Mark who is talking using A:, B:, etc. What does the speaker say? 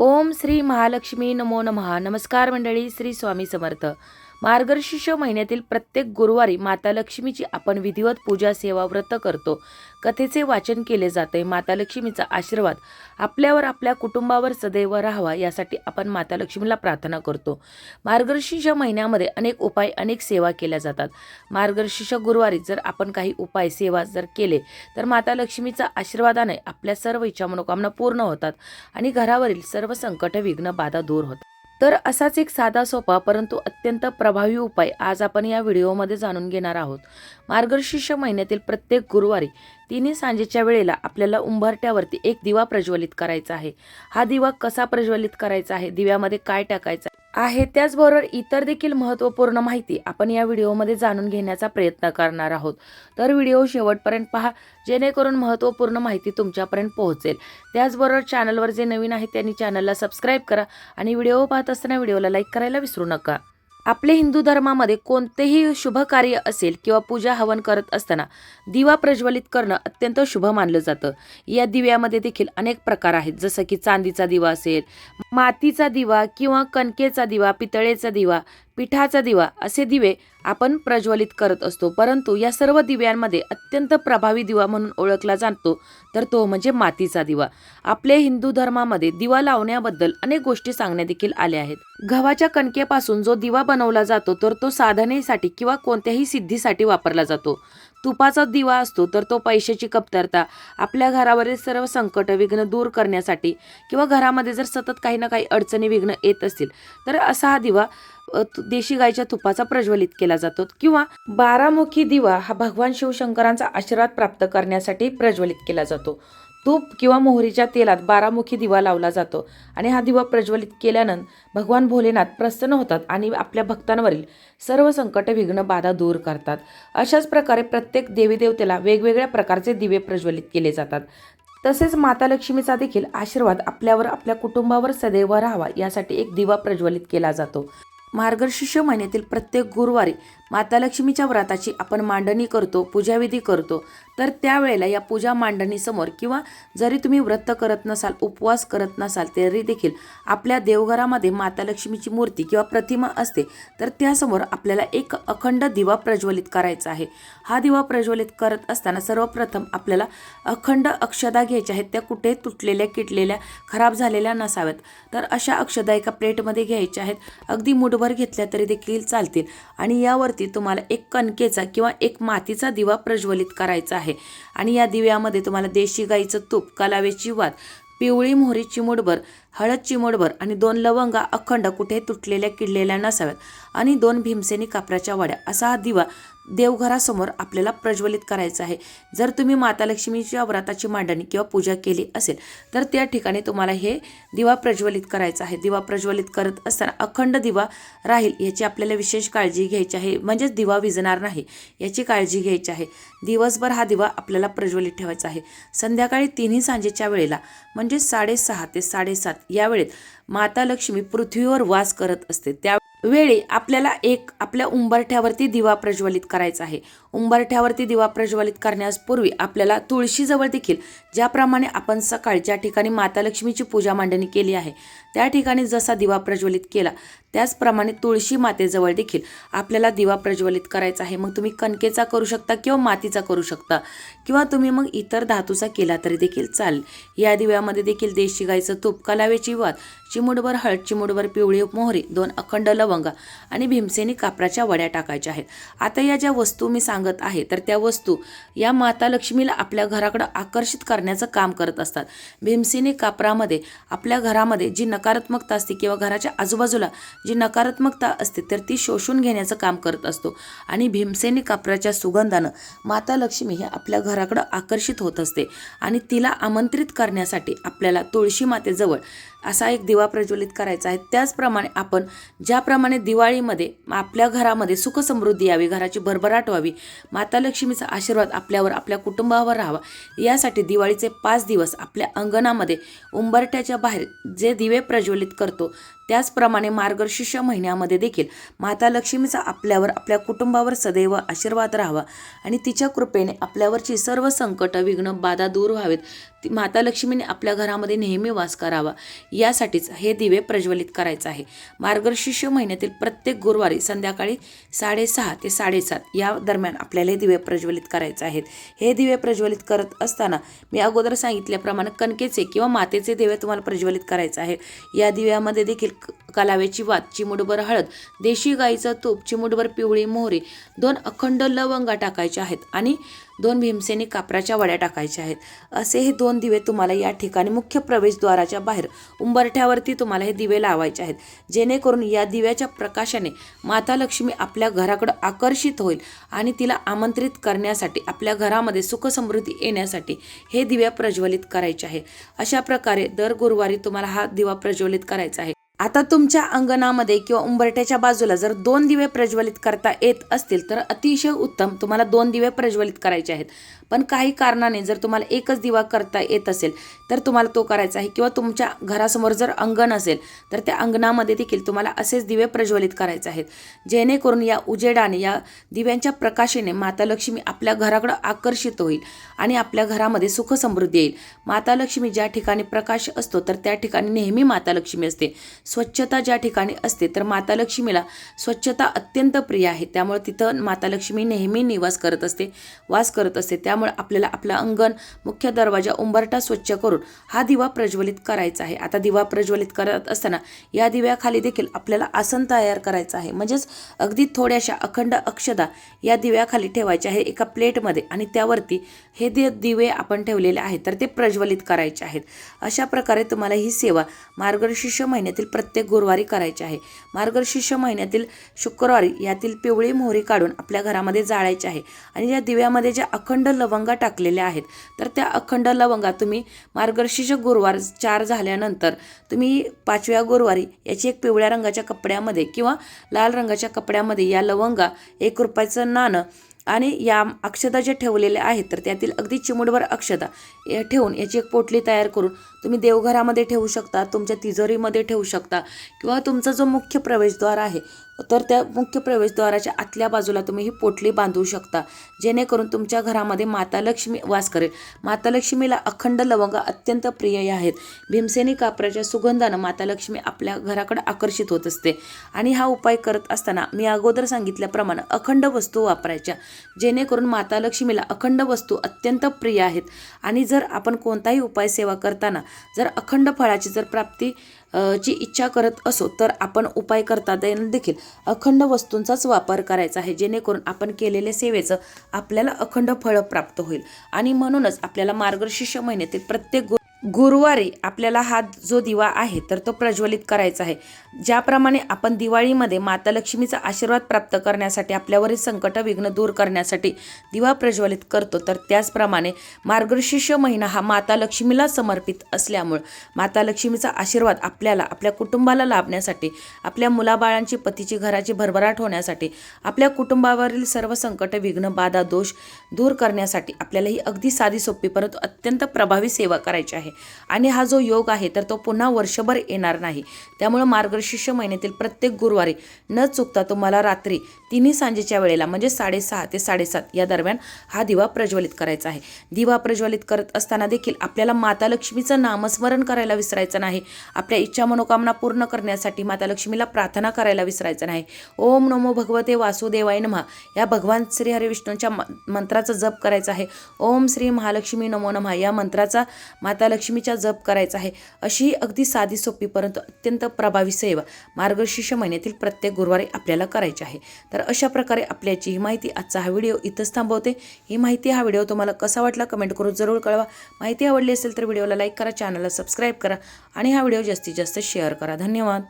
A: ओम श्री महालक्ष्मी नमो नमः. नमस्कार मंडळी श्री स्वामी समर्थ. मार्गशीर्ष महिन्यातील प्रत्येक गुरुवारी माता लक्ष्मीची आपण विधिवत पूजा सेवा व्रत करतो. कथेचे वाचन केले जाते. माता लक्ष्मीचा आशीर्वाद आपल्यावर आपल्या कुटुंबावर सदैव राहावा यासाठी आपण माता लक्ष्मीला प्रार्थना करतो. मार्गशीर्ष महिन्यामध्ये अनेक उपाय अनेक सेवा केल्या जातात. मार्गशीर्ष गुरुवारी जर आपण काही उपाय सेवा जर केले तर माता लक्ष्मीचा आशीर्वादाने आपल्या सर्व इच्छा मनोकामना पूर्ण होतात आणि घरावरील सर्व संकट विघ्न बाधा दूर होतात. तर असाच एक साधा सोपा परंतु अत्यंत प्रभावी उपाय आज आपण या व्हिडिओमध्ये जाणून घेणार आहोत. मार्गशीर्ष महिन्यातील प्रत्येक गुरुवारी तिन्ही सांजेच्या वेळेला आपल्याला उंबरट्यावरती एक दिवा प्रज्वलित करायचा आहे. हा दिवा कसा प्रज्वलित करायचा आहे? दिव्यामध्ये काय टाकायचं आहे. त्याचबरोबर इतर देखील महत्त्वपूर्ण माहिती आपण या व्हिडिओमध्ये जाणून घेण्याचा प्रयत्न करणार आहोत. तर व्हिडिओ शेवटपर्यंत पहा जेणेकरून महत्त्वपूर्ण माहिती तुमच्यापर्यंत पोहोचेल. त्याचबरोबर चॅनलवर जे नवीन आहे त्यांनी चॅनलला सबस्क्राईब करा आणि व्हिडिओ पाहत असताना व्हिडिओला लाईक करायला विसरू नका. आपले हिंदू धर्मामध्ये कोणतेही शुभ कार्य असेल किंवा पूजा हवन करत असताना दिवा प्रज्वलित करणं अत्यंत शुभ मानलं जातं. या दिव्यामध्ये देखील अनेक प्रकार आहेत. जसं की चांदीचा दिवा असेल मातीचा दिवा किंवा कणकेचा दिवा पितळेचा दिवा पिठाचा दिवा असे दिवे आपण प्रज्वलित करत असतो. परंतु या सर्व दिव्यांमध्ये अत्यंत प्रभावी दिवा म्हणून ओळखला जातो तर तो म्हणजे मातीचा दिवा. आपले हिंदू धर्मामध्ये दिवा लावण्याबद्दल अनेक गोष्टी सांगण्यात देखील आल्या आहेत. गव्हाच्या कणकेपासून जो दिवा बनवला जातो तर तो साधनेसाठी किंवा कोणत्याही सिद्धीसाठी वापरला जातो. तुपाचा दिवा असतो तर तो पैशाची कमतरता आपल्या घरावरील सर्व संकट विघ्न दूर करण्यासाठी किंवा घरामध्ये जर सतत काही ना काही अडचणी विघ्न येत असतील तर असा हा दिवा देशी गायच्या तुपाचा प्रज्वलित केला जातो किंवा बारामुखी दिवा हा भगवान शिवशंकरांचा आशीर्वाद प्राप्त करण्यासाठी प्रज्वलित केला जातो. तूप किंवा मोहरीच्या तेलात बारामुखी दिवा लावला जातो. आणि हा दिवा प्रज्वलित केल्यानंतर भगवान भोलेनाथ प्रसन्न होतात आणि आपल्या भक्तांवरील सर्व संकट विघ्न बाधा दूर करतात. अशाच प्रकारे प्रत्येक देवीदेवतेला वेगवेगळ्या प्रकारचे दिवे प्रज्वलित केले जातात. तसेच माता लक्ष्मीचा देखील आशीर्वाद आपल्यावर आपल्या कुटुंबावर सदैव राहावा यासाठी एक दिवा प्रज्वलित केला जातो. मार्गशीर्ष महिन्यातील प्रत्येक गुरुवारी माता लक्ष्मीच्या व्रताची आपण मांडणी करतो पूजाविधी करतो. तर त्यावेळेला या पूजा मांडणीसमोर किंवा जरी तुम्ही व्रत करत नसाल उपवास करत नसाल तरी देखील आपल्या देवघरामध्ये माता लक्ष्मीची मूर्ती किंवा प्रतिमा असते तर त्यासमोर आपल्याला एक अखंड दिवा प्रज्वलित करायचा आहे. हा दिवा प्रज्वलित करत असताना सर्वप्रथम आपल्याला अखंड अक्षदा घ्यायच्या आहेत. त्या कुठे? तुटलेल्या किटलेल्या खराब झालेल्या नसाव्यात. तर अशा अक्षदा एका प्लेटमध्ये घ्यायच्या आहेत. अगदी मुठभर घेतल्या तरी देखील चालतील. आणि यावरती तुम्हाला एक कणकेचा किंवा एक मातीचा दिवा प्रज्वलित करायचा आहे. आणि या दिव्यामध्ये तुम्हाला देशी गाईचं तूप कलावेची वात पिवळी मोहरी चिमूटभर हळद चिमूटभर आणि दोन लवंगा अखंड कुठे तुटलेल्या किडलेल्या नसाव्यात. आणि दोन भीमसेनी कापराच्या वाड्या. असा हा दिवा देवघरासमोर आपल्याला प्रज्वलित करायचं आहे. जर तुम्ही माता लक्ष्मीच्या व्रताची मांडणी किंवा पूजा केली असेल तर त्या ठिकाणी तुम्हाला हे दिवा प्रज्वलित करायचा आहे. दिवा प्रज्वलित करत असताना अखंड दिवा राहील याची आपल्याला विशेष काळजी घ्यायची आहे. म्हणजेच दिवा विजणार नाही याची काळजी घ्यायची आहे. दिवसभर हा दिवा आपल्याला प्रज्वलित ठेवायचा आहे. संध्याकाळी तिन्ही सांजेच्या वेळेला म्हणजे साडेसहा ते साडेसात या वेळेत माता लक्ष्मी पृथ्वीवर वास करत असते. त्या वेळी आपल्याला एक आपल्या उंबरठ्यावरती दिवा प्रज्वलित करायचा आहे. उंबरठ्यावरती दिवा प्रज्वलित करण्यास पूर्वी आपल्याला तुळशीजवळ देखील ज्याप्रमाणे आपण सकाळी ज्या ठिकाणी माता लक्ष्मीची पूजा मांडणी केली आहे त्या ठिकाणी जसा दिवा प्रज्वलित केला त्याचप्रमाणे तुळशी मातेजवळ देखील आपल्याला दिवा प्रज्वलित करायचा आहे. मग तुम्ही कणकेचा करू शकता किंवा मातीचा करू शकता. किंवा तुम्ही मग इतर धातूचा केला तरी देखील चालेल. या दिव्यामध्ये देखील देशी गाईचं तूप कलावेची वात चिमुडभर हळद चिमुडभर पिवळी मोहरी दोन अखंड लवंगा आणि भीमसेनी कापराच्या वड्या टाकायच्या आहेत. आता या ज्या वस्तू मी सांगत आहे तर त्या वस्तू या माता लक्ष्मीला आपल्या घराकडं आकर्षित करण्याचं काम करत असतात. भीमसेनी कापरामध्ये आपल्या घरामध्ये जी नकारात्मकता असते किंवा घराच्या आजूबाजूला जी नकारात्मकता असते तर ती शोषून घेण्याचं काम करत असतो. आणि भीमसेनी कापराच्या सुगंधानं माता लक्ष्मी ही आपल्या घराकडं आकर्षित होत असते. आणि तिला आमंत्रित करण्यासाठी आपल्याला तुळशी मातेजवळ असा एक दिवा प्रज्वलित करायचा आहे. त्याचप्रमाणे आपण ज्याप्रमाणे दिवाळीमध्ये आपल्या घरामध्ये सुखसमृद्धी यावी घराची भरभराट व्हावी माता लक्ष्मीचा आशीर्वाद आपल्यावर आपल्या कुटुंबावर राहावा यासाठी दिवाळीचे पाच दिवस आपल्या अंगणामध्ये उंबरट्याच्या बाहेर जे दिवे प्रज्वलित करतो त्याचप्रमाणे मार्गशीर्ष महिन्यामध्ये देखील माता लक्ष्मीचा आपल्यावर आपल्या कुटुंबावर सदैव आशीर्वाद राहावा आणि तिच्या कृपेने आपल्यावरची सर्व संकट विघ्न बाधा दूर व्हावेत. ती माता लक्ष्मीने आपल्या घरामध्ये नेहमी वास करावा. यासाठीच हे दिवे प्रज्वलित करायचं आहे. मार्गशीर्ष महिन्यातील प्रत्येक गुरुवारी संध्याकाळी साडेसहा ते साडेसात या दरम्यान आपल्याला हे दिवे प्रज्वलित करायचे आहेत. हे दिवे प्रज्वलित करत असताना मी अगोदर सांगितल्याप्रमाणे कणकेचे किंवा मातेचे दिवे तुम्हाला प्रज्वलित करायचे आहे या दिव्यामध्ये देखील क- कलाव्याची वात चिमुटभर हळद देशी गाईचं तूप चिमुटभर पिवळी मोहरी दोन अखंड लवंगा टाकायच्या आहेत आणि दोन भीमसेनी कापराच्या वड्या टाकायच्या आहेत. असे हे दोन दिवे तुम्हाला या ठिकाणी मुख्य प्रवेशद्वाराच्या बाहेर उंबरठ्यावरती तुम्हाला हे दिवे लावायचे आहेत. जेणेकरून या दिव्याच्या प्रकाशाने माता लक्ष्मी आपल्या घराकडं आकर्षित होईल आणि तिला आमंत्रित करण्यासाठी आपल्या घरामध्ये सुखसमृद्धी येण्यासाठी हे दिव्या प्रज्वलित करायचे आहे. अशा प्रकारे दर गुरुवारी तुम्हाला हा दिवा प्रज्वलित करायचा आहे. आता तुमच्या अंगणामध्ये किंवा उंबरट्याच्या बाजूला जर दोन दिवे प्रज्वलित करता येत असतील तर अतिशय उत्तम. तुम्हाला दोन दिवे प्रज्वलित करायचे आहेत. पण काही कारणाने जर तुम्हाला एकच दिवा करता येत असेल तर तुम्हाला तो करायचा आहे. किंवा तुमच्या घरासमोर जर अंगण असेल तर त्या अंगणामध्ये देखील तुम्हाला असेच दिवे प्रज्वलित करायचे आहेत. जेणेकरून या उजेडाने या दिव्यांच्या प्रकाशाने माता लक्ष्मी आपल्या घराकडं आकर्षित होईल आणि आपल्या घरामध्ये सुख समृद्धी येईल. माता लक्ष्मी ज्या ठिकाणी प्रकाश असतो तर त्या ठिकाणी नेहमी माता लक्ष्मी असते. स्वच्छता ज्या ठिकाणी असते तर माता लक्ष्मीला स्वच्छता अत्यंत प्रिय आहे. त्यामुळे तिथं माता लक्ष्मी नेहमी निवास करत असते वास करत असते. त्या त्यामुळे आपल्याला आपलं अंगण मुख्य दरवाजा उंबरटा स्वच्छ करून हा दिवा प्रज्वलित करायचा आहे. आता दिवा प्रज्वलित करत असताना या दिव्याखाली देखील आपल्याला आसन तयार करायचं आहे. म्हणजेच अगदी थोड्याशा अखंड अक्षदा या दिव्याखाली ठेवायच्या आहे एका प्लेटमध्ये आणि त्यावरती हे दि दिवे आपण ठेवलेले आहेत. तर ते प्रज्वलित करायचे आहेत. अशा प्रकारे तुम्हाला ही सेवा मार्गशीर्ष महिन्यातील प्रत्येक गुरुवारी करायची आहे. मार्गशीर्ष महिन्यातील शुक्रवारी यातील पिवळी मोहरी काढून आपल्या घरामध्ये जाळायची आहे. आणि या दिव्यामध्ये ज्या अखंड लव लवंगा टाकलेल्या आहेत. तर त्या अखंड लवंगा तुम्ही मार्गशीर्ष गुरुवार चार झाल्यानंतर तुम्ही पाचव्या गुरुवारी याची एक पिवळ्या रंगाच्या कपड्यामध्ये किंवा लाल रंगाच्या कपड्यामध्ये या लवंगा एक रुपयाचं नाणं आणि या अक्षता ज्या ठेवलेल्या आहेत तर त्यातील अगदी चिमुटभर अक्षता ठेवून याची एक पोटली तयार करून तुम्ही देवघरामध्ये ठेवू शकता तुमच्या तिजोरीमध्ये ठेवू शकता किंवा तुमचा जो मुख्य प्रवेशद्वार आहे तर त्या मुख्य प्रवेशद्वाराच्या आतल्या बाजूला तुम्ही ही पोटली बांधू शकता जेणेकरून तुमच्या घरामध्ये माता लक्ष्मी वास करेल. माता लक्ष्मीला अखंड लवंगा अत्यंत प्रिय आहेत. भीमसेनी कापराच्या सुगंधानं माता लक्ष्मी आपल्या घराकडे आकर्षित होत असते. आणि हा उपाय करत असताना मी अगोदर सांगितल्याप्रमाणे अखंड वस्तू वापरायच्या जेणेकरून माता लक्ष्मीला अखंड वस्तू अत्यंत प्रिय आहेत. आणि जर आपण कोणताही उपाय सेवा करताना जर अखंड फळाची जर प्राप्ती ची इच्छा करत असो तर आपण उपाय करता देखील. अखंड वस्तूंचाच वापर करायचा आहे. जेणेकरून आपण केलेल्या सेवेचं आपल्याला अखंड फळ प्राप्त होईल. आणि म्हणूनच आपल्याला मार्गशीर्ष महिन्यातील प्रत्येक गुरुवारी आपल्याला हा जो दिवा आहे तर तो प्रज्वलित करायचा आहे. ज्याप्रमाणे आपण दिवाळीमध्ये माता लक्ष्मीचा आशीर्वाद प्राप्त करण्यासाठी आपल्यावरील संकट विघ्न दूर करण्यासाठी दिवा प्रज्वलित करतो तर त्याचप्रमाणे मार्गशीर्ष महिना हा माता लक्ष्मीला समर्पित असल्यामुळं माता लक्ष्मीचा आशीर्वाद आपल्याला आपल्या कुटुंबाला लाभण्यासाठी आपल्या मुलाबाळांची पतीची घराची भरभराट होण्यासाठी आपल्या कुटुंबावरील सर्व संकट विघ्न बाधा दोष दूर करण्यासाठी आपल्याला ही अगदी साधी सोपी परंतु अत्यंत प्रभावी सेवा करायची आहे. आणि हा जो योग आहे तर तो पुन्हा वर्षभर येणार नाही. त्यामुळं मार्गशीर्ष महिन्यातील प्रत्येक गुरुवारी न चुकता तुम्हाला रात्री तिन्ही सांजेच्या वेळेला म्हणजे साडेसहा ते साडेसात या दरम्यान हा दिवा प्रज्वलित करायचा आहे. दिवा प्रज्वलित करत असताना देखील आपल्याला माता लक्ष्मीचं नामस्मरण करायला विसरायचं नाही. आपल्या इच्छा मनोकामना पूर्ण करण्यासाठी माता लक्ष्मीला प्रार्थना करायला विसरायचं नाही. ओम नमो भगवते वासुदेवाय नमः. या भगवान श्री हरी विष्णूंच्या मंत्राचा जप करायचा आहे. ओम श्री महालक्ष्मी नमो नमः. या मंत्राचा माता लक्ष्मीचा जप करायचा आहे अशी अगदी साधी सोपी परंतु अत्यंत प्रभावी सेवा मार्गशीर्ष महिन्यातील प्रत्येक गुरुवारी आपल्याला करायची आहे. तर अशा प्रकारे आपल्याची ही माहिती आजचा हा व्हिडिओ इथंच थांबवते. ही माहिती हा व्हिडिओ तुम्हाला कसा वाटला कमेंट करून जरूर कळवा. माहिती आवडली असेल तर व्हिडिओला लाईक करा चॅनलला सबस्क्राईब करा आणि हा व्हिडिओ जास्तीत जास्त शेअर करा. धन्यवाद.